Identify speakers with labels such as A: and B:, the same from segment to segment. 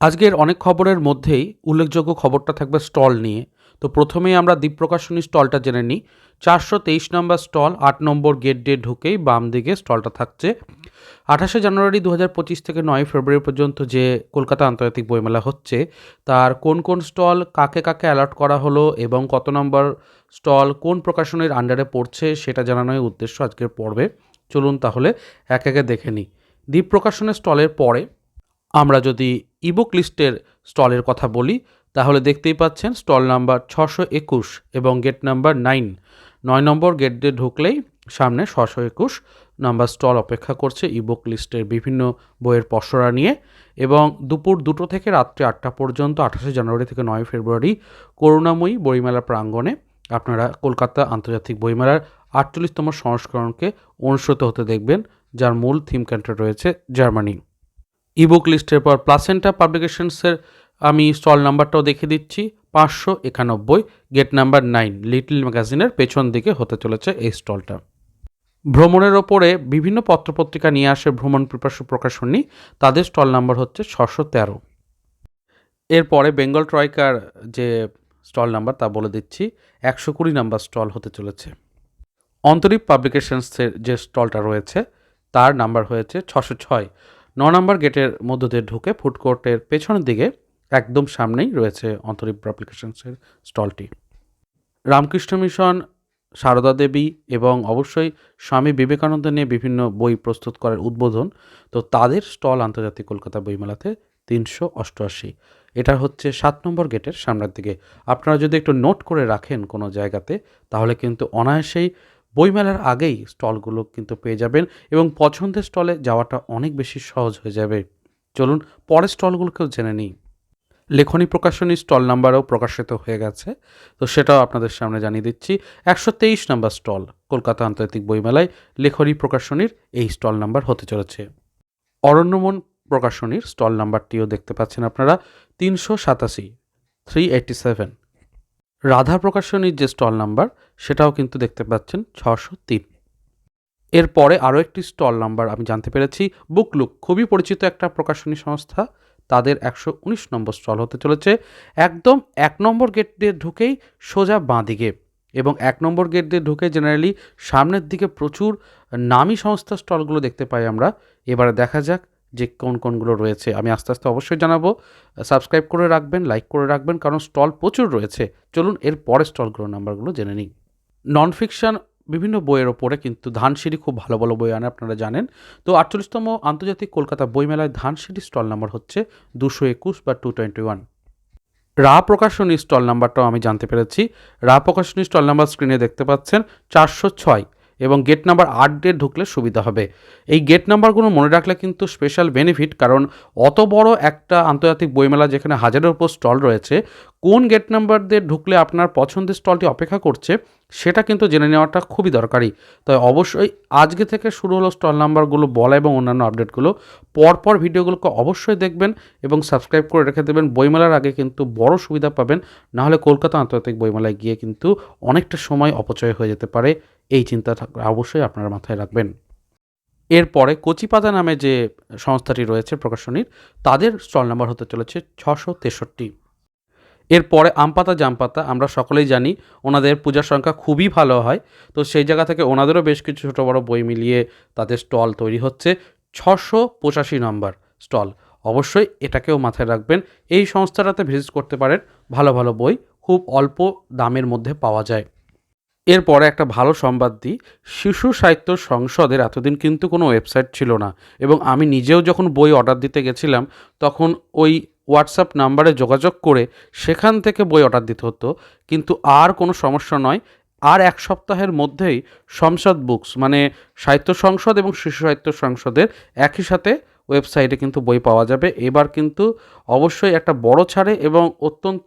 A: আজকের অনেক খবরের মধ্যেই উল্লেখযোগ্য খবরটা থাকবে স্টল নিয়ে। তো প্রথমেই আমরা দ্বীপ প্রকাশনী স্টলটা জেনে নিই। চারশো তেইশ নম্বর স্টল আট নম্বর গেট দিয়ে ঢুকেই বাম দিকে স্টলটা থাকছে। আঠাশে জানুয়ারি দু হাজার পঁচিশ থেকে নয় ফেব্রুয়ারি পর্যন্ত যে কলকাতা আন্তর্জাতিক বইমেলা হচ্ছে, তার কোন কোন স্টল কাকে কাকে অ্যালার্ট করা হলো এবং কত নম্বর স্টল কোন প্রকাশনীর আন্ডারে পড়ছে সেটা জানানোর উদ্দেশ্য আজকের পর্বে। চলুন তাহলে এক একে দেখে নিই। দ্বীপ প্রকাশনের স্টলের পরে আমরা যদি ইবুক লিস্টের স্টলের কথা বলি, তাহলে দেখতেই পাচ্ছেন স্টল নাম্বার ছশো একুশ এবং গেট নাম্বার নাইন নয় নম্বর গেট দিয়ে ঢুকলেই সামনে ছশো একুশ নাম্বার স্টল অপেক্ষা করছে ইবুক লিস্টের বিভিন্ন বইয়ের পসরা নিয়ে এবং দুপুর দুটো থেকে রাত্রি আটটা পর্যন্ত, আঠাশে জানুয়ারি থেকে নয় ফেব্রুয়ারি, করুণাময়ী বইমেলা প্রাঙ্গণে আপনারা কলকাতা আন্তর্জাতিক বইমেলার আটচল্লিশতম সংস্করণকে অনুষ্ঠিত হতে দেখবেন, যার মূল থিম ক্যান্টার রয়েছে জার্মানি। ইবুক লিস্টের পর প্লাসেন্টা পাবলিকেশনসের আমি স্টল নাম্বারটাও দেখে দিচ্ছি। পাঁচশো একানব্বই গেট নাম্বার নাইন লিটল ম্যাগাজিনের পেছন দিকে হতে চলেছে এই স্টলটা ভ্রমণের ওপরে বিভিন্ন পত্রপত্রিকা নিয়ে আসে ভ্রমণ পিপাসু প্রকাশনী। তাদের স্টল নাম্বার হচ্ছে ছশো তেরো। এরপরে বেঙ্গল ট্রয়কার যে স্টল নাম্বার তা বলে দিচ্ছি, একশো কুড়ি নাম্বার স্টল হতে চলেছে। অন্তরীপ পাবলিকেশনসের যে স্টলটা রয়েছে, তার নাম্বার হয়েছে ছশো ছয়। নম্বর গেটের মধ্য দিয়ে ঢুকে ফুড কোর্টের পেছনের দিকে একদম সামনেই রয়েছে অন্তরীপ পাবলিকেশনসের স্টলটি। রামকৃষ্ণ মিশন, সারদা দেবী এবং অবশ্যই স্বামী বিবেকানন্দ নিয়ে বিভিন্ন বই প্রস্তুত করার উদ্বোধন। তো তাদের স্টল আন্তর্জাতিক কলকাতা বইমেলাতে তিনশো অষ্টআশি। এটা হচ্ছে সাত নম্বর গেটের সামনের দিকে। আপনারা যদি একটু নোট করে রাখেন কোনো জায়গাতে, তাহলে কিন্তু অনায়াসেই বইমেলার আগেই স্টলগুলো কিন্তু পেয়ে যাবেন এবং পছন্দের স্টলে যাওয়াটা অনেক বেশি সহজ হয়ে যাবে। চলুন পরের স্টলগুলোকেও জেনে নিই। লেখনী প্রকাশনী স্টল নাম্বারও প্রকাশিত হয়ে গেছে। তো সেটাও আপনাদের সামনে জানিয়ে দিচ্ছি। একশো তেইশ নাম্বার স্টল, কলকাতা আন্তর্জাতিক বইমেলায় লেখনী প্রকাশনীর এই স্টল নাম্বার হতে চলেছে। অরণ্যমন প্রকাশনীর স্টল নাম্বারটিও দেখতে পাচ্ছেন আপনারা, তিনশো সাতাশি, থ্রি এইটটি সেভেন। রাধা প্রকাশনীর যে স্টল নাম্বার, সেটাও কিন্তু দেখতে পাচ্ছেন ছশো তিন। এরপরে আরও একটি স্টল নাম্বার আমি জানতে পেরেছি, বুকলুক। খুবই পরিচিত একটা প্রকাশনী সংস্থা। তাদের একশো উনিশ নম্বর স্টল হতে চলেছে। একদম এক নম্বর গেট দিয়ে ঢুকেই সোজা বাঁ দিকে এবং এক নম্বর গেট দিয়ে ঢুকে জেনারেলি সামনের দিকে প্রচুর নামি সংস্থা স্টলগুলো দেখতে পাই আমরা। এবারে দেখা যাক যে কোন কোনগুলো রয়েছে, আমি আস্তে আস্তে অবশ্যই জানাব। সাবস্ক্রাইব করে রাখবেন, লাইক করে রাখবেন, কারণ স্টল প্রচুর রয়েছে। চলুন এর পরে স্টলগুলোর নাম্বারগুলো জেনে নিই। নন ফিকশান বিভিন্ন বইয়ের ওপরে কিন্তু ধানসিঁড়ি খুব ভালো ভালো বই আনে, আপনারা জানেন। তো আটচল্লিশতম আন্তর্জাতিক কলকাতা বইমেলায় ধানসিঁড়ি স্টল নাম্বার হচ্ছে দুশো একুশ বা টু টোয়েন্টি ওয়ান। রা প্রকাশনী স্টল নাম্বারটাও আমি জানতে পেরেছি। রা প্রকাশনী স্টল নাম্বার স্ক্রিনে দেখতে পাচ্ছেন চারশো ছয়। এবং গেট নাম্বার আট দিয়ে ঢুকলে সুবিধা হবে। এই গেট নাম্বারগুলো মনে রাখলে কিন্তু স্পেশাল বেনিফিট কারণ অত বড় একটা আন্তর্জাতিক বইমেলা যেখানে হাজারের উপর স্টল রয়েছে, কোন গেট নাম্বার দিয়ে ঢুকলে আপনার পছন্দের স্টলটি অপেক্ষা করছে সেটা কিন্তু জেনে নেওয়াটা খুবই দরকারি। তাই অবশ্যই আজকে থেকে শুরু হলো স্টল নাম্বারগুলো বলা এবং অন্যান্য আপডেটগুলো। পরপর ভিডিওগুলোকে অবশ্যই দেখবেন এবং সাবস্ক্রাইব করে রেখে দেবেন। বইমেলার আগে কিন্তু বড় সুবিধা পাবেন। নাহলে কলকাতা আন্তর্জাতিক বইমেলায় গিয়ে কিন্তু অনেকটা সময় অপচয় হয়ে যেতে পারে। এই চিন্তা অবশ্যই আপনারা মাথায় রাখবেন। এরপরে কচিপাতা নামে যে সংস্থাটি রয়েছে প্রকাশনীর, তাদের স্টল নাম্বার হতে চলেছে ছশো তেষট্টি। এরপরে আমপাতা জামপাতা আমরা সকলেই জানি ওনাদের পূজার সংখ্যা খুবই ভালো হয়। তো সেই জায়গা থেকে ওনাদেরও বেশ কিছু ছোটো বড়ো বই মিলিয়ে তাদের স্টল তৈরি হচ্ছে। ছশো পঁচাশি নম্বর স্টল। অবশ্যই এটাকেও মাথায় রাখবেন। এই সংস্থাটাতে ভিজিট করতে পারেন। ভালো ভালো বই খুব অল্প দামের মধ্যে পাওয়া যায়। এরপরে একটা ভালো সংবাদ দিই। শিশু সাহিত্য সংসদের এতদিন কিন্তু কোনো ওয়েবসাইট ছিল না এবং আমি নিজেও যখন বই অর্ডার দিতে গেছিলাম তখন ওই হোয়াটসঅ্যাপ নাম্বারে যোগাযোগ করে সেখান থেকে বই অর্ডার দিতে হতো। কিন্তু আর কোনো সমস্যা নয়। আর এক সপ্তাহের মধ্যেই সংসদ বুকস মানে সাহিত্য সংসদ এবং শিশু সাহিত্য সংসদের একই সাথে ওয়েবসাইটে কিন্তু বই পাওয়া যাবে। এবার কিন্তু অবশ্যই একটা বড় ছাড়ে এবং অত্যন্ত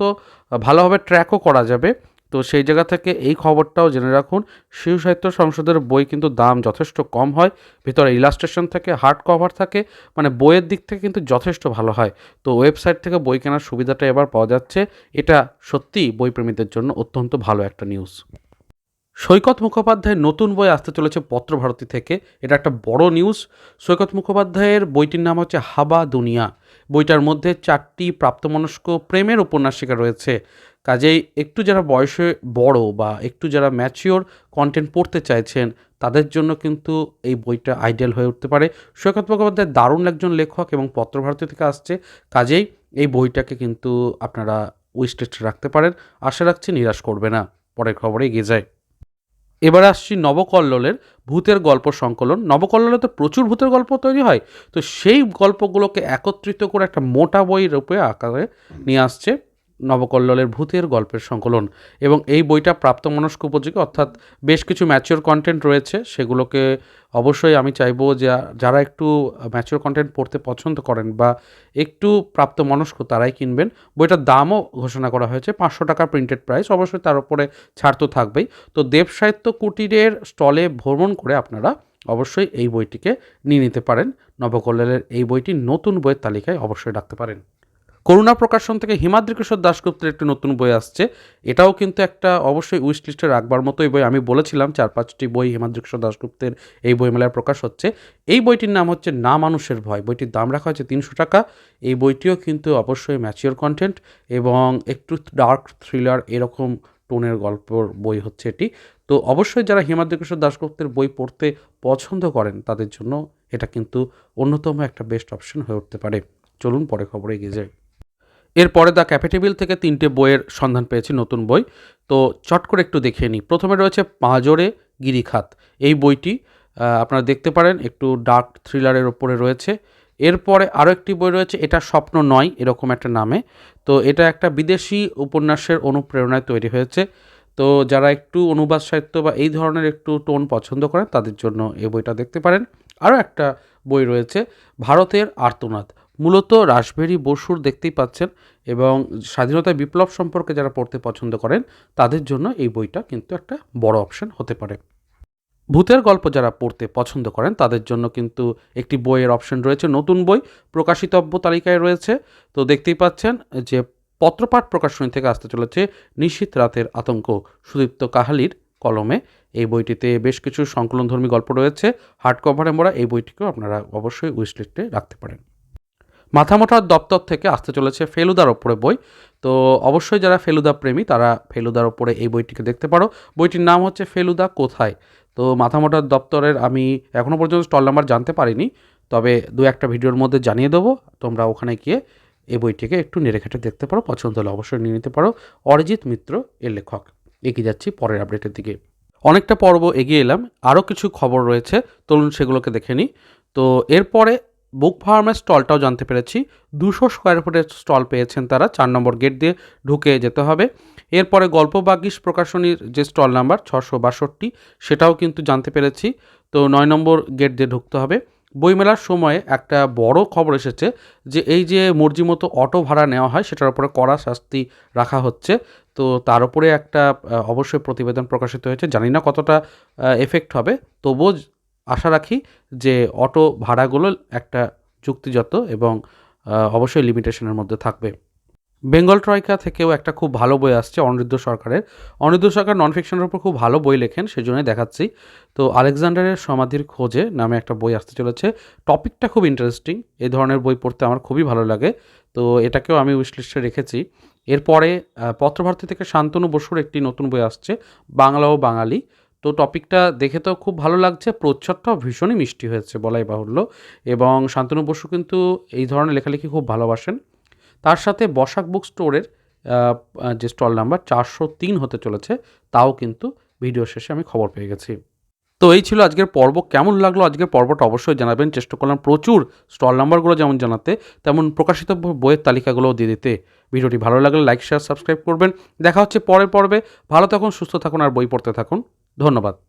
A: ভালোভাবে ট্র্যাকও করা যাবে। তো সেই জায়গা থেকে এই খবরটাও জেনে রাখুন, শিশু সাহিত্য সংসদের বই কিন্তু দাম যথেষ্ট কম হয়, ভিতরে ইলাস্ট্রেশন থাকে হার্ড কভার থাকে মানে বইয়ের দিক থেকে কিন্তু যথেষ্ট ভালো হয়। তো ওয়েবসাইট থেকে বই কেনার সুবিধাটা এবার পাওয়া যাচ্ছে, এটা সত্যিই বইপ্রেমীদের জন্য অত্যন্ত ভালো একটা নিউজ সৈকত মুখোপাধ্যায়ের নতুন বই আসতে চলেছে পত্রভারতী থেকে, এটা একটা বড় নিউজ সৈকত মুখোপাধ্যায়ের বইটির নাম হচ্ছে হাবা দুনিয়া। বইটার মধ্যে চারটি প্রাপ্তমনস্ক প্রেমের উপন্যাসিকা রয়েছে। কাজেই একটু যারা বয়সে বড় বা একটু যারা ম্যাচিওর কন্টেন্ট পড়তে চাইছেন, তাদের জন্য কিন্তু এই বইটা আইডিয়াল হয়ে উঠতে পারে। সৈকত মুখোপাধ্যায় দারুণ একজন লেখক এবং পত্রভারতী থেকে আসছে। কাজেই এই বইটাকে কিন্তু আপনারা উইশ লিস্টে রাখতে পারেন। আশা রাখছি নিরাশ করবে না। পরের খবরে এগিয়ে যায় এবার আসছি নবকল্ললের ভূতের গল্প সংকলন। নবকল্লোলে তো প্রচুর ভূতের গল্প তৈরি হয়। তো সেই গল্পগুলোকে একত্রিত করে একটা মোটা বই রূপে আকারে নিয়ে আসছে। নবকল্লোলের ভূতের গল্পের সংকলন। এবং এই বইটা প্রাপ্তমনস্ক উপযোগী, অর্থাৎ বেশ কিছু ম্যাচিওর কন্টেন্ট রয়েছে। সেগুলোকে অবশ্যই আমি চাইব যে যারা একটু ম্যাচিওর কন্টেন্ট পড়তে পছন্দ করেন বা একটু প্রাপ্তমনস্ক তারাই কিনবেন। বইটার দামও ঘোষণা করা হয়েছে, পাঁচশো টাকা প্রিন্টেড প্রাইস অবশ্যই তার উপরে ছাড় তো থাকবেই। তো দেব সাহিত্য কুটিরের স্টলে ভ্রমণ করে আপনারা অবশ্যই এই বইটিকে নিয়ে নিতে পারেন। নবকল্যাণের এই বইটি নতুন বইয়ের তালিকায় অবশ্যই রাখতে পারেন। করুণা প্রকাশন থেকে হিমাদ্রি কিশোর দাশগুপ্তের একটি নতুন বই আসছে। এটাও কিন্তু একটা অবশ্যই উইশ লিস্টে রাখবার মতোই বই আমি বলেছিলাম, চার পাঁচটি বই হিমাদ্রি কিশোর দাশগুপ্তের এই বইমেলায় প্রকাশ হচ্ছে। এই বইটির নাম হচ্ছে না মানুষের ভয়। বইটির দাম রাখা হয়েছে তিনশো টাকা। এই বইটিও কিন্তু অবশ্যই ম্যাচিওর কন্টেন্ট এবং একটু ডার্ক থ্রিলার এরকম টোনের গল্পর বই হচ্ছে এটি। তো অবশ্যই যারা হিমাদ্রি কিশোর দাশগুপ্তের বই পড়তে পছন্দ করেন, তাদের জন্য এটা কিন্তু অন্যতম একটা বেস্ট অপশন হয়ে উঠতে পারে। চলুন পরে খবরে এগিয়ে যাই। এরপরে দ্য ক্যাপিটেবিল থেকে তিনটে বইয়ের সন্ধান পেয়েছি, নতুন বই। তো চট করে একটু দেখে নিই। প্রথমে রয়েছে পাঁজরে গিরিখাত। এই বইটি আপনারা দেখতে পারেন, একটু ডার্ক থ্রিলারের ওপরে রয়েছে। এরপরে আরও একটি বই রয়েছে, এটা স্বপ্ন নয়, এরকম একটা নামে। তো এটা একটা বিদেশি উপন্যাসের অনুপ্রেরণায় তৈরি হয়েছে। তো যারা একটু অনুবাদ সাহিত্য বা এই ধরনের একটু টোন পছন্দ করেন, তাদের জন্য এই বইটা দেখতে পারেন। আরও একটা বই রয়েছে, ভারতের আর্তনাদ। মূলত রাসবেরি বসুর দেখতেই পাচ্ছেন এবং স্বাধীনতা বিপ্লব সম্পর্কে যারা পড়তে পছন্দ করেন, তাদের জন্য এই বইটা কিন্তু একটা বড় অপশন হতে পারে। ভূতের গল্প যারা পড়তে পছন্দ করেন, তাদের জন্য কিন্তু একটি বইয়ের অপশন রয়েছে। নতুন বই প্রকাশিতব্য তালিকায় রয়েছে। তো দেখতেই পাচ্ছেন যে পত্রপাঠ প্রকাশনী থেকে আসতে চলেছে নিশীত রাতের আতঙ্ক। সুদীপ্ত কাহালির কলমে এই বইটিতে বেশ কিছু সংকলনধর্মী গল্প রয়েছে। হার্ড কভারে মোড়া এই বইটিকেও আপনারা অবশ্যই উইশলিস্টে রাখতে পারেন। মাথামোটার দপ্তর থেকে আসতে চলেছে ফেলুদার ওপরে বই। তো অবশ্যই যারা ফেলুদা প্রেমী, তারা ফেলুদার ওপরে এই বইটিকে দেখতে পারো। বইটির নাম হচ্ছে ফেলুদা কোথায়? তো মাথামোটার দপ্তরের আমি এখনও পর্যন্ত স্টল নাম্বার জানতে পারিনি, তবে দু একটা ভিডিওর মধ্যে জানিয়ে দেবো। তোমরা ওখানে গিয়ে এই বইটিকে একটু নেড়ে ঘেটে দেখতে পারো, পছন্দ হলে অবশ্যই নিয়ে নিতে পারো। অরিজিৎ মিত্র এর লেখক। এগিয়ে যাচ্ছি পরের আপডেটের দিকে। অনেকটা পর্ব এগিয়ে এলাম, আরও কিছু খবর রয়েছে তরুণ সেগুলোকে দেখে নিই। তো এরপরে বুক ফার্মের স্টলটাও জানতে পেরেছি। দুশো স্কোয়ার ফুটের স্টল পেয়েছেন তারা, চার নম্বর গেট দিয়ে ঢুকে যেতে হবে। এরপরে গল্প বাগিস প্রকাশনীর যে স্টল নাম্বার ছশো বাষট্টি, সেটাও কিন্তু জানতে পেরেছি। তো নয় নম্বর গেট দিয়ে ঢুকতে হবে। বইমেলার সময়ে একটা বড় খবর এসেছে যে, এই যে মর্জি মতো অটো ভাড়া নেওয়া হয়, সেটার উপরে কড়া শাস্তি রাখা হচ্ছে। তো তার উপরে একটা অবশ্যই প্রতিবেদন প্রকাশিত হয়েছে। জানি না কতটা এফেক্ট হবে। তবুও আশা রাখি যে অটো ভাড়াগুলো একটা যুক্তিযত এবং অবশ্যই লিমিটেশনের মধ্যে থাকবে। বেঙ্গল ট্রয়কা থেকেও একটা খুব ভালো বই আসছে অনিরুদ্ধ সরকারের। অনিরুদ্ধ সরকার নন ফিকশনের উপর খুব ভালো বই লেখেন, সেজন্যই দেখাচ্ছি। তো আলেকজান্ডারের সমাধির খোঁজে নামে একটা বই আসতে চলেছে। টপিকটা খুব ইন্টারেস্টিং এই ধরনের বই পড়তে আমার খুবই ভালো লাগে। তো এটাকেও আমি উইশলিস্টে রেখেছি। এরপরে পত্রভারতী থেকে শান্তনু বসুর একটি নতুন বই আসছে, বাংলা ও বাঙালি। তো টপিকটা দেখে তো খুব ভালো লাগছে। প্রচ্ছদটাও ভীষণই মিষ্টি হয়েছে, বলাই বাহুল্য। এবং শান্তনু বসু কিন্তু এই ধরনের লেখালেখি খুব ভালোবাসেন। তার সাথে বসাক বুক স্টোরের যে স্টল নাম্বার চারশো তিন হতে চলেছে, তাও কিন্তু ভিডিও শেষে আমি খবর পেয়ে গেছি। তো এই ছিল আজকের পর্ব। কেমন লাগল আজকের পর্বটা অবশ্যই জানাবেন। চেষ্টা করলাম প্রচুর স্টল নাম্বারগুলো যেমন জানাতে, তেমন প্রকাশিত বইয়ের তালিকাগুলোও দিয়ে দিতে। ভিডিওটি ভালো লাগলে লাইক, শেয়ার, সাবস্ক্রাইব করবেন। দেখা হচ্ছে পরের পর্বে। ভালো থাকুন, সুস্থ থাকুন, আর বই পড়তে থাকুন। ধন্যবাদ।